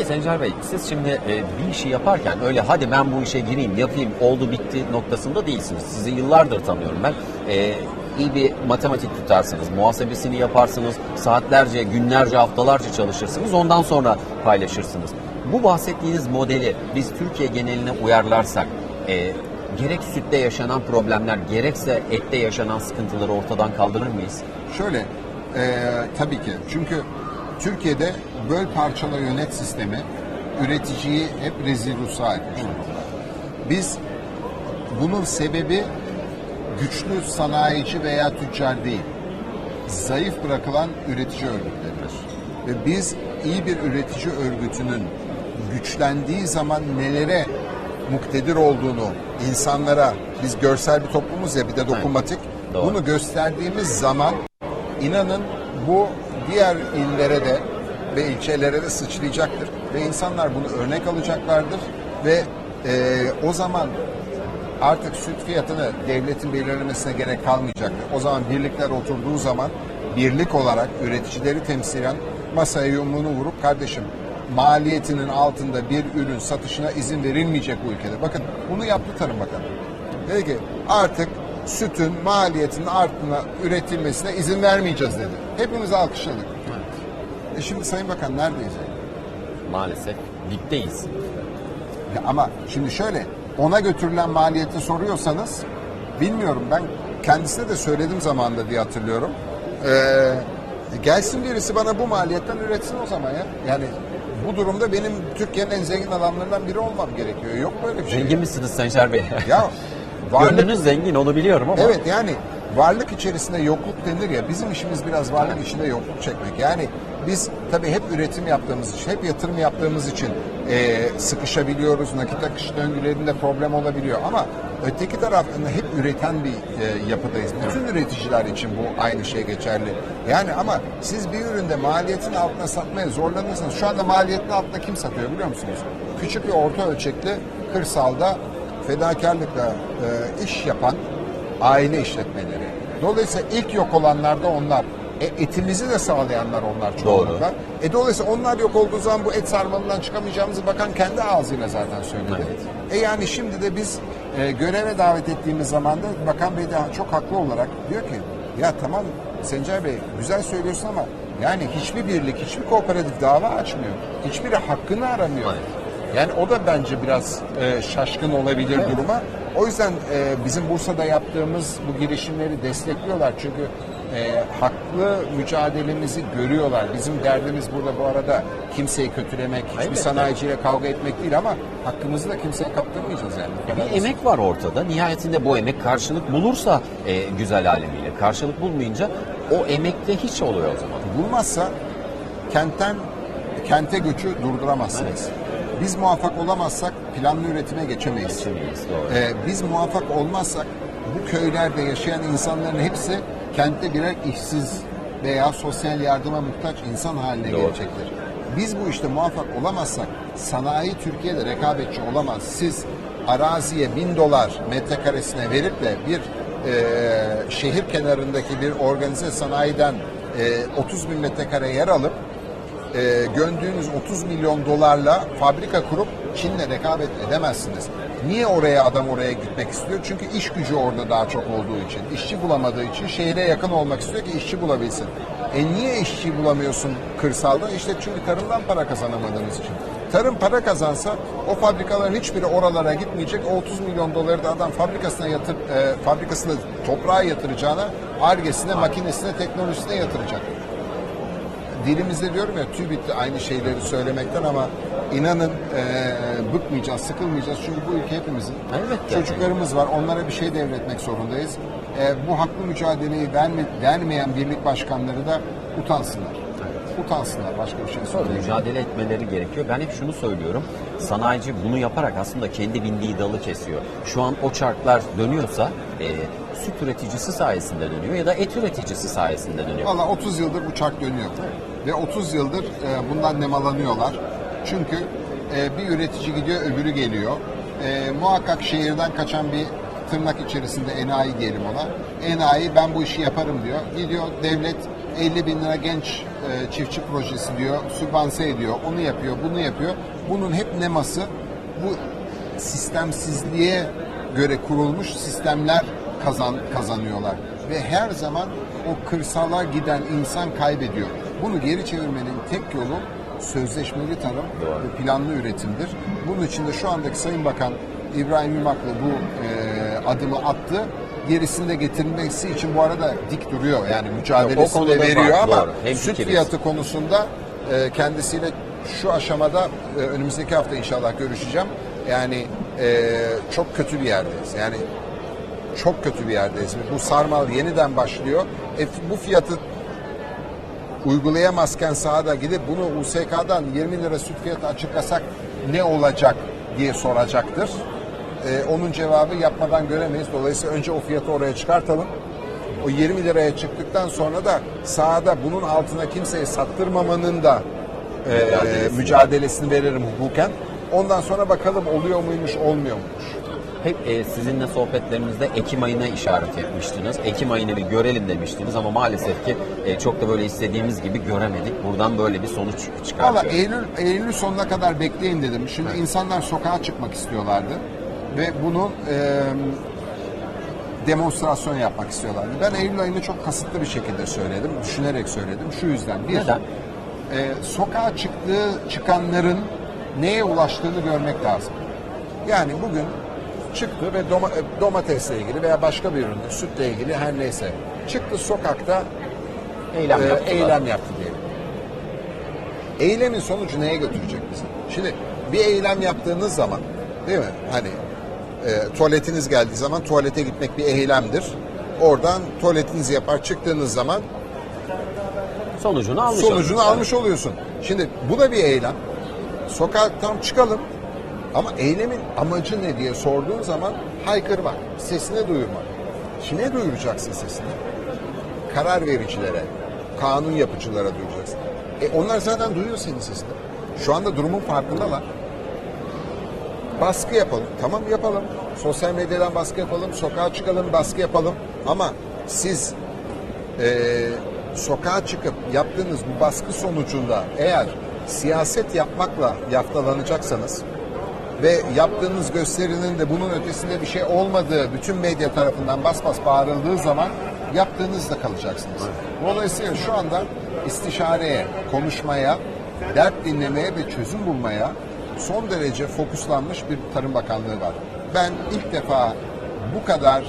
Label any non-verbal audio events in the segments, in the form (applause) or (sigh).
Peki Sencer Bey siz şimdi e, bir işi yaparken öyle hadi ben bu işe gireyim yapayım oldu bitti noktasında değilsiniz. Sizi yıllardır tanıyorum ben. E, iyi bir matematik tutarsınız, muhasebesini yaparsınız, saatlerce, günlerce, haftalarca çalışırsınız ondan sonra paylaşırsınız. Bu bahsettiğiniz modeli biz Türkiye geneline uyarlarsak e, gerek sütte yaşanan problemler gerekse ette yaşanan sıkıntıları ortadan kaldırır mıyız? Şöyle, e, tabii ki. Çünkü Türkiye'de böl parçala yönet sistemi üreticiyi hep rezil rüsva etmiş durumda. Biz bunun sebebi güçlü sanayici veya tüccar değil, zayıf bırakılan üretici örgütleridir. Ve biz iyi bir üretici örgütünün güçlendiği zaman nelere muktedir olduğunu insanlara, biz görsel bir toplumuz ya bir de dokunmatik, Doğru. bunu gösterdiğimiz zaman inanın bu diğer illere de ve ilçelere de sıçrayacaktır. Ve insanlar bunu örnek alacaklardır ve e, o zaman artık süt fiyatını devletin belirlemesine gerek kalmayacaktır. O zaman birlikler oturduğu zaman birlik olarak üreticileri temsilen masaya yumruğunu vurup kardeşim maliyetinin altında bir ürün satışına izin verilmeyecek bu ülkede. Bakın bunu yaptı Tarım Bakanı. Dedi ki artık sütün maliyetinin artına üretilmesine izin vermeyeceğiz dedi. Hepimiz alkışladık. E şimdi Sayın Bakan neredeyiz? Maalesef dipteyiz. Ya ama şimdi şöyle ona götürülen maliyeti soruyorsanız bilmiyorum ben kendisine de söyledim zamanında diye hatırlıyorum. Ee, gelsin birisi bana bu maliyetten üretsin o zaman ya. Yani bu durumda benim Türkiye'nin en zengin adamlarından biri olmam gerekiyor. Yok böyle bir şey. Zengin misiniz Sencer Bey? Ya (laughs) varlık, Gönlünüz zengin onu biliyorum ama. Evet yani varlık içerisinde yokluk denir ya bizim işimiz biraz varlık içinde yokluk çekmek. Yani biz tabii hep üretim yaptığımız için, hep yatırım yaptığımız için e, sıkışabiliyoruz. Nakit akış döngülerinde problem olabiliyor ama öteki taraftan hep üreten bir e, yapıdayız. Bütün üreticiler için bu aynı şey geçerli. Yani ama siz bir üründe maliyetin altına satmaya zorlanırsanız şu anda maliyetin altında kim satıyor biliyor musunuz? Küçük ve orta ölçekli kırsalda fedakarlıkla e, iş yapan aile işletmeleri. Dolayısıyla ilk yok olanlar da onlar. E, etimizi de sağlayanlar onlar çoğunlukla. E, dolayısıyla onlar yok olduğu zaman bu et sarmalından çıkamayacağımızı bakan kendi ağzıyla zaten söyledi. Evet. E yani şimdi de biz e, göreve davet ettiğimiz zaman da Bakan Bey de çok haklı olarak diyor ki ya tamam Sencer Bey güzel söylüyorsun ama yani hiçbir birlik, hiçbir kooperatif dava açmıyor. Hiçbiri hakkını aramıyor. Yani o da bence biraz e, şaşkın olabilir duruma. O yüzden e, bizim Bursa'da yaptığımız bu girişimleri destekliyorlar. Çünkü e, haklı mücadelemizi görüyorlar. Bizim derdimiz burada bu arada kimseyi kötülemek, hiçbir Elbette. sanayiciyle kavga etmek değil ama hakkımızı da kimseye kaptırmayacağız yani. Bir basit. emek var ortada. Nihayetinde bu emek karşılık bulursa e, güzel alemiyle. Karşılık bulmayınca o emekte hiç oluyor o zaman. bulmazsa kentten kente göçü durduramazsınız. Biz muvaffak olamazsak planlı üretime geçemeyiz. Geçemeyiz, doğru. Ee, biz muvaffak olmazsak bu köylerde yaşayan insanların hepsi kentte birer işsiz veya sosyal yardıma muhtaç insan haline Doğru. gelecektir. Biz bu işte muvaffak olamazsak sanayi Türkiye'de rekabetçi olamaz. Siz araziye bin dolar metrekaresine verip de bir e, şehir kenarındaki bir organize sanayiden e, 30 bin metrekare yer alıp e, göndüğünüz 30 milyon dolarla fabrika kurup Çin'le rekabet edemezsiniz. Niye oraya adam oraya gitmek istiyor? Çünkü iş gücü orada daha çok olduğu için, işçi bulamadığı için şehre yakın olmak istiyor ki işçi bulabilsin. E niye işçi bulamıyorsun kırsalda? İşte çünkü tarımdan para kazanamadığınız için. Tarım para kazansa o fabrikaların hiçbiri oralara gitmeyecek. O 30 milyon doları da adam fabrikasına yatır, e, fabrikasına toprağa yatıracağına, argesine, makinesine, teknolojisine yatıracak dilimizde diyorum ya tüy bitti aynı şeyleri söylemekten ama inanın eee, bıkmayacağız, sıkılmayacağız. Çünkü bu ülke hepimizin. Elbette. Çocuklarımız var. Onlara bir şey devretmek zorundayız. Eee, bu haklı mücadeleyi verme, vermeyen birlik başkanları da utansınlar. Utansınlar. Başka bir şey söyleyeyim. mücadele etmeleri gerekiyor. Ben hep şunu söylüyorum. Sanayici bunu yaparak aslında kendi bindiği dalı kesiyor. Şu an o çarklar dönüyorsa e, süt üreticisi sayesinde dönüyor ya da et üreticisi sayesinde dönüyor. Valla 30 yıldır bu çark dönüyor. Ve 30 yıldır e, bundan nemalanıyorlar. Çünkü e, bir üretici gidiyor öbürü geliyor. E, muhakkak şehirden kaçan bir tırnak içerisinde enayi diyelim ona. Enayi ben bu işi yaparım diyor. Gidiyor devlet 50 bin lira genç e, çiftçi projesi diyor, sübvanse ediyor, onu yapıyor, bunu yapıyor. Bunun hep neması bu sistemsizliğe göre kurulmuş sistemler kazan kazanıyorlar ve her zaman o kırsala giden insan kaybediyor. Bunu geri çevirmenin tek yolu sözleşmeli tarım ve planlı üretimdir. Bunun için de şu andaki Sayın Bakan İbrahim İmaklı bu e, adımı attı. Gerisini de getirmesi için bu arada dik duruyor. Yani mücadelesini de veriyor var, ama doğru. Süt fiyatı konusunda e, kendisiyle şu aşamada e, önümüzdeki hafta inşallah görüşeceğim. Yani e, çok kötü bir yerdeyiz. Yani çok kötü bir yerdeyiz. Bu sarmal yeniden başlıyor. E, bu fiyatı uygulayamazken sahada gidip bunu USK'dan 20 lira süt fiyatı açıklasak ne olacak diye soracaktır. Ee, onun cevabı yapmadan göremeyiz. Dolayısıyla önce o fiyatı oraya çıkartalım. O 20 liraya çıktıktan sonra da sahada bunun altına kimseye sattırmamanın da e, Mücadelesini. mücadelesini veririm hukuken. Ondan sonra bakalım oluyor muymuş, olmuyor muymuş. Hep e, sizinle sohbetlerimizde Ekim ayına işaret etmiştiniz. Ekim ayını bir görelim demiştiniz ama maalesef ki e, çok da böyle istediğimiz gibi göremedik. Buradan böyle bir sonuç Valla çıkartıyor. Eylül, Eylül sonuna kadar bekleyin dedim. Şimdi insanlar sokağa çıkmak istiyorlardı. Ve bunu e, demonstrasyon yapmak istiyorlardı. Ben Eylül ayını çok kasıtlı bir şekilde söyledim. Düşünerek söyledim. Şu yüzden. Bir, Neden? e, sokağa çıktığı çıkanların neye ulaştığını görmek lazım. Yani bugün çıktı ve doma, e, domatesle ilgili veya başka bir ürünle, sütle ilgili her neyse çıktı sokakta Eylem e, yaptılar. eylem yaptı diyelim. Eylemin sonucu neye götürecek bizi? Şimdi bir eylem yaptığınız zaman değil mi? Hani e, tuvaletiniz geldiği zaman tuvalete gitmek bir eylemdir. Oradan tuvaletinizi yapar çıktığınız zaman Sonucunu almış sonucunu almış oluyorsun. Şimdi bu da bir eylem. Sokaktan çıkalım ama eylemin amacı ne diye sorduğun zaman haykırmak, sesini duyurmak. Kime duyuracaksın sesini? Karar vericilere, kanun yapıcılara duyacaksın. E onlar zaten duyuyor senin sesini. Şu anda durumun farkındalar. Baskı yapalım. Tamam yapalım. Sosyal medyadan baskı yapalım. Sokağa çıkalım baskı yapalım. Ama siz e, sokağa çıkıp yaptığınız bu baskı sonucunda eğer siyaset yapmakla yaftalanacaksanız ve yaptığınız gösterinin de bunun ötesinde bir şey olmadığı bütün medya tarafından bas bas bağırıldığı zaman yaptığınızda kalacaksınız. Dolayısıyla şu anda istişareye, konuşmaya, dert dinlemeye ve çözüm bulmaya son derece fokuslanmış bir Tarım Bakanlığı var. Ben ilk defa bu kadar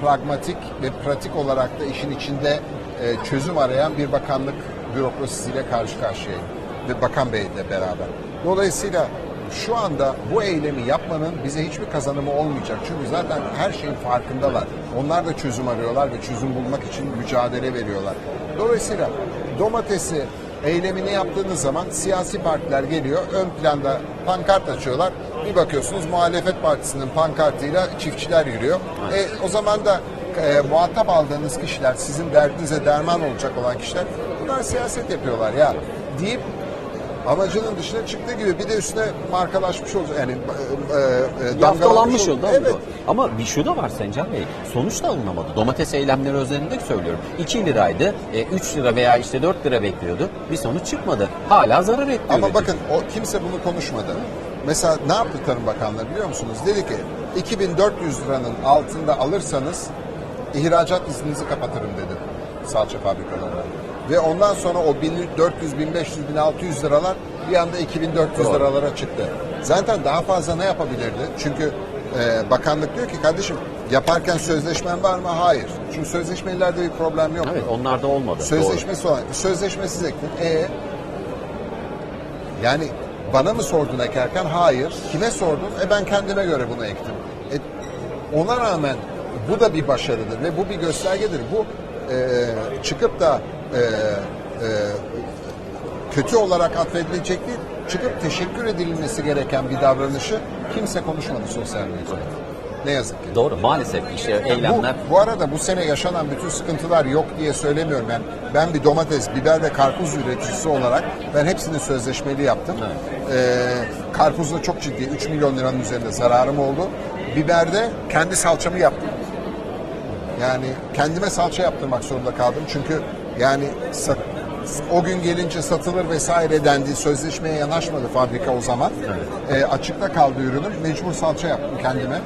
pragmatik ve pratik olarak da işin içinde e, çözüm arayan bir bakanlık bürokrasisiyle karşı karşıyayım ve Bakan Bey ile beraber. Dolayısıyla şu anda bu eylemi yapmanın bize hiçbir kazanımı olmayacak. Çünkü zaten her şeyin farkındalar. Onlar da çözüm arıyorlar ve çözüm bulmak için mücadele veriyorlar. Dolayısıyla domatesi eylemini yaptığınız zaman siyasi partiler geliyor. Ön planda pankart açıyorlar. Bir bakıyorsunuz muhalefet partisinin pankartıyla çiftçiler yürüyor. E, o zaman da e, muhatap aldığınız kişiler, sizin derdinize derman olacak olan kişiler bunlar siyaset yapıyorlar ya deyip amacının dışına çıktığı gibi bir de üstüne markalaşmış olacak. Yani e, e, e, damgalanmış oldu. Evet. Ama bir şu da var Sencan Bey. Sonuç da alınamadı. Domates eylemleri özelinde söylüyorum. 2 liraydı. 3 lira veya işte 4 lira bekliyordu. Bir sonuç çıkmadı. Hala zarar etti. Ama üretici. bakın o kimse bunu konuşmadı. Mesela ne yaptı Tarım Bakanlığı biliyor musunuz? Dedi ki 2400 liranın altında alırsanız ihracat izninizi kapatırım dedi salça fabrikalarına. Ve ondan sonra o 1400, 1500, 1600 liralar bir anda 2400 Doğru. liralara çıktı. Zaten daha fazla ne yapabilirdi? Çünkü e, bakanlık diyor ki kardeşim yaparken sözleşmen var mı? Hayır. Çünkü sözleşmelerde bir problem yok. Evet onlarda olmadı. Doğru. Sözleşmesi olan, sözleşmesiz ektin. E yani bana mı sordun ekerken? Hayır. Kime sordun? E ben kendime göre bunu ektim. E, ona rağmen bu da bir başarıdır ve bu bir göstergedir. Bu e, çıkıp da e, e, kötü olarak atfedilecek değil, çıkıp teşekkür edilmesi gereken bir davranışı kimse konuşmadı sosyal medyada. Ne yazık ki. Doğru. Maalesef işte eylemler Bu, bu arada bu sene yaşanan bütün sıkıntılar yok diye söylemiyorum. Ben ben bir domates, biber ve karpuz üreticisi olarak ben hepsini sözleşmeli yaptım. Ee, karpuzda çok ciddi 3 milyon liranın üzerinde zararım oldu. Biberde kendi salçamı yaptım. Yani kendime salça yaptırmak zorunda kaldım çünkü Yani sat- o gün gelince satılır vesaire dendiği sözleşmeye yanaşmadı fabrika o zaman. E, açıkta kaldı ürünüm. Mecbur salça yaptım kendime.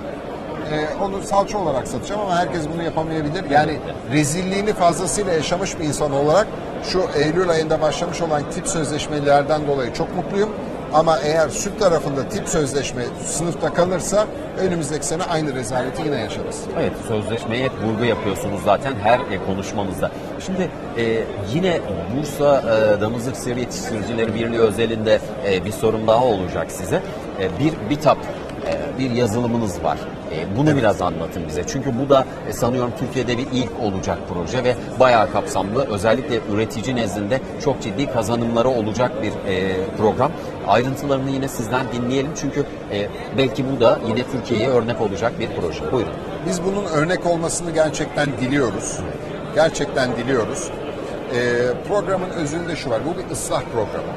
E, onu salça olarak satacağım ama herkes bunu yapamayabilir. Yani rezilliğini fazlasıyla yaşamış bir insan olarak şu Eylül ayında başlamış olan tip sözleşmelerden dolayı çok mutluyum. Ama eğer süt tarafında tip sözleşme sınıfta kalırsa önümüzdeki sene aynı rezaleti yine yaşarız. Evet, sözleşmeye hep vurgu yapıyorsunuz zaten her e, konuşmanızda. Şimdi e, yine Bursa e, Damızlık Sığır Yetiştiricileri Birliği özelinde e, bir sorum daha olacak size. E, bir bitap, e, bir yazılımınız var. E, bunu biraz anlatın bize. Çünkü bu da e, sanıyorum Türkiye'de bir ilk olacak proje ve bayağı kapsamlı. Özellikle üretici nezdinde çok ciddi kazanımları olacak bir e, program. Ayrıntılarını yine sizden dinleyelim. Çünkü e, belki bu da yine Türkiye'ye örnek olacak bir proje. Buyurun. Biz bunun örnek olmasını gerçekten diliyoruz. Gerçekten diliyoruz. Ee, programın özünde şu var. Bu bir ıslah programı.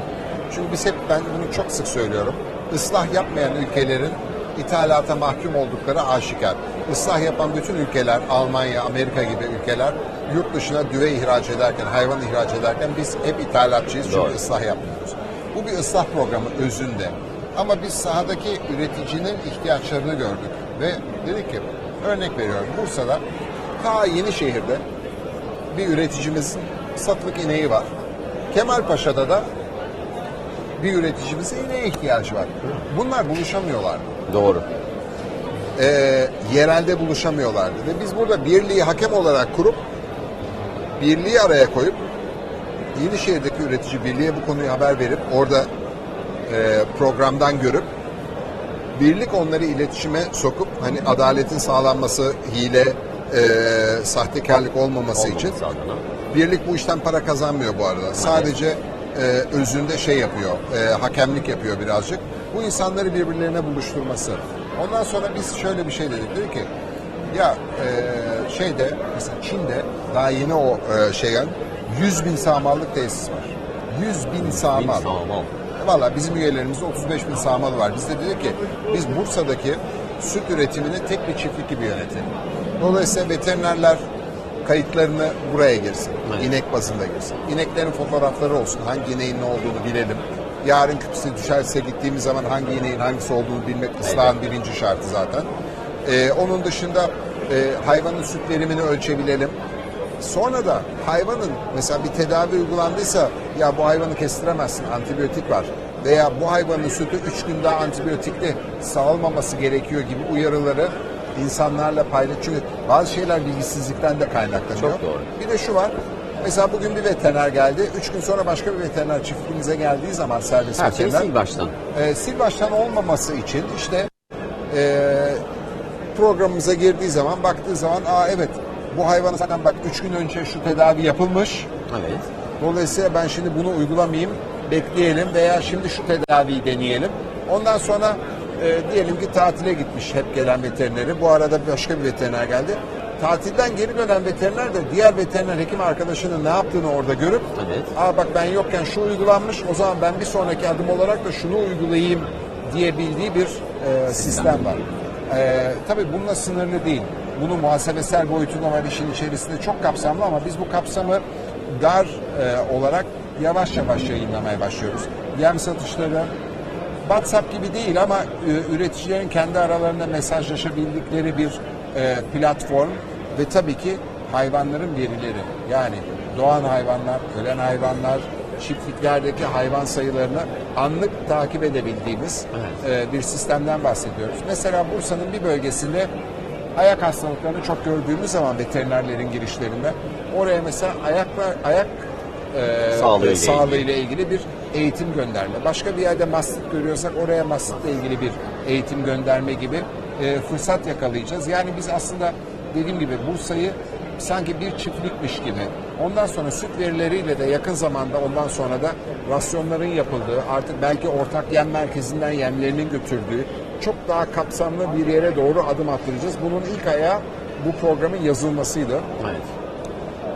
Çünkü biz hep ben bunu çok sık söylüyorum. Islah yapmayan ülkelerin ithalata mahkum oldukları aşikar. Islah yapan bütün ülkeler, Almanya, Amerika gibi ülkeler yurt dışına düve ihraç ederken, hayvan ihraç ederken biz hep ithalatçıyız çünkü Doğru. ıslah yapmıyoruz. Bu bir ıslah programı özünde. Ama biz sahadaki üreticinin ihtiyaçlarını gördük ve dedik ki örnek veriyorum Bursa'da ta Yenişehir'de bir üreticimizin satılık ineği var. Kemalpaşa'da da bir üreticimizin ineğe ihtiyacı var. Bunlar buluşamıyorlardı. Doğru. Ee, yerelde buluşamıyorlardı. Ve biz burada birliği hakem olarak kurup birliği araya koyup Yenişehir'deki üretici birliğe bu konuyu haber verip orada e, programdan görüp birlik onları iletişime sokup hani adaletin sağlanması, hile, e, sahtekarlık olmaması için Olmaması adına. Birlik bu işten para kazanmıyor bu arada. Sadece e, özünde şey yapıyor, e, hakemlik yapıyor birazcık. Bu insanları birbirlerine buluşturması. Ondan sonra biz şöyle bir şey dedik. Dedik ki ya e, şeyde mesela Çin'de daha yeni o e, şey yani 100 bin sağmallık tesis var. 100 bin. Sağmal. Valla bizim üyelerimizde 35 bin sağmalı var. Biz de dedik ki biz Bursa'daki süt üretimini tek bir çiftlik gibi yönetelim. Dolayısıyla veterinerler kayıtlarını buraya girsin. Evet. İnek bazında girsin. İneklerin fotoğrafları olsun. Hangi ineğin ne olduğunu bilelim. Yarın küpüsü düşerse gittiğimiz zaman hangi ineğin hangisi olduğunu bilmek ıslahın birinci şartı zaten. Ee, onun dışında e, hayvanın süt verimini ölçebilelim. Sonra da hayvanın mesela bir tedavi uygulandıysa ya bu hayvanı kestiremezsin antibiyotik var veya bu hayvanın sütü 3 gün daha antibiyotikli sağılmaması gerekiyor gibi uyarıları insanlarla paylaş. Çünkü bazı şeyler bilgisizlikten de kaynaklanıyor. Çok doğru. Bir de şu var. Mesela bugün bir veteriner geldi. Üç gün sonra başka bir veteriner çiftliğimize geldiği zaman servis Her şey veteriner. sil baştan. E, sil baştan olmaması için işte e, programımıza girdiği zaman baktığı zaman aa evet bu hayvana zaten bak 3 gün önce şu tedavi yapılmış. Evet. Dolayısıyla ben şimdi bunu uygulamayayım, bekleyelim veya şimdi şu tedaviyi deneyelim. Ondan sonra e, diyelim ki tatile gitmiş hep gelen veterineri. Bu arada başka bir veteriner geldi. Tatilden geri dönen veteriner de diğer veteriner hekim arkadaşının ne yaptığını orada görüp Evet. Aa bak ben yokken şu uygulanmış o zaman ben bir sonraki adım olarak da şunu uygulayayım diyebildiği bir e, sistem var. E, tabii bununla sınırlı değil. Bunun muhasebesel boyutu da var işin içerisinde çok kapsamlı ama biz bu kapsamı dar e, olarak yavaş yavaş yayınlamaya başlıyoruz. Yem satışları WhatsApp gibi değil ama e, üreticilerin kendi aralarında mesajlaşabildikleri bir e, platform ve tabii ki hayvanların verileri yani doğan hayvanlar, ölen hayvanlar, çiftliklerdeki hayvan sayılarını anlık takip edebildiğimiz e, bir sistemden bahsediyoruz. Mesela Bursa'nın bir bölgesinde ayak hastalıklarını çok gördüğümüz zaman veterinerlerin girişlerinde oraya mesela ayaklar ayak e, Sağlığı ile sağlığı ile ilgili bir eğitim gönderme. Başka bir yerde mastit görüyorsak oraya mastitle ilgili bir eğitim gönderme gibi e, fırsat yakalayacağız. Yani biz aslında dediğim gibi Bursa'yı sanki bir çiftlikmiş gibi ondan sonra süt verileriyle de yakın zamanda ondan sonra da rasyonların yapıldığı artık belki ortak yem merkezinden yemlerinin götürdüğü çok daha kapsamlı bir yere doğru adım attıracağız. Bunun ilk ayağı bu programın yazılmasıydı. Evet.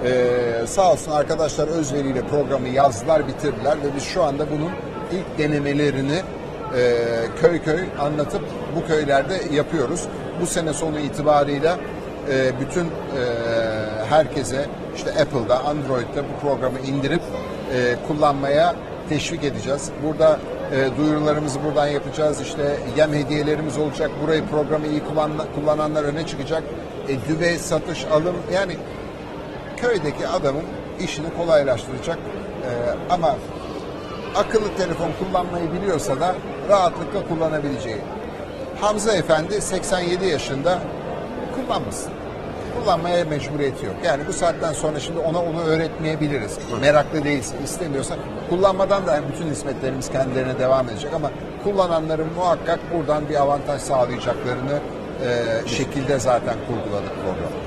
Ee, sağ olsun arkadaşlar özveriyle programı yazdılar, bitirdiler ve biz şu anda bunun ilk denemelerini e, köy köy anlatıp bu köylerde yapıyoruz. Bu sene sonu itibarıyla e, bütün e, herkese işte Apple'da, Android'de bu programı indirip e, kullanmaya teşvik edeceğiz. Burada e, duyurularımızı buradan yapacağız. İşte yem hediyelerimiz olacak. Burayı programı iyi kullan, kullananlar öne çıkacak. E, düve, satış, alım yani köydeki adamın işini kolaylaştıracak. E, ama akıllı telefon kullanmayı biliyorsa da rahatlıkla kullanabileceği. Hamza Efendi 87 yaşında kullanmasın. Kullanmaya mecburiyeti yok. Yani bu saatten sonra şimdi ona onu öğretmeyebiliriz. Meraklı değilse, istemiyorsa kullanmadan da bütün hizmetlerimiz kendilerine devam edecek ama kullananların muhakkak buradan bir avantaj sağlayacaklarını e, şekilde zaten kurguladık programı.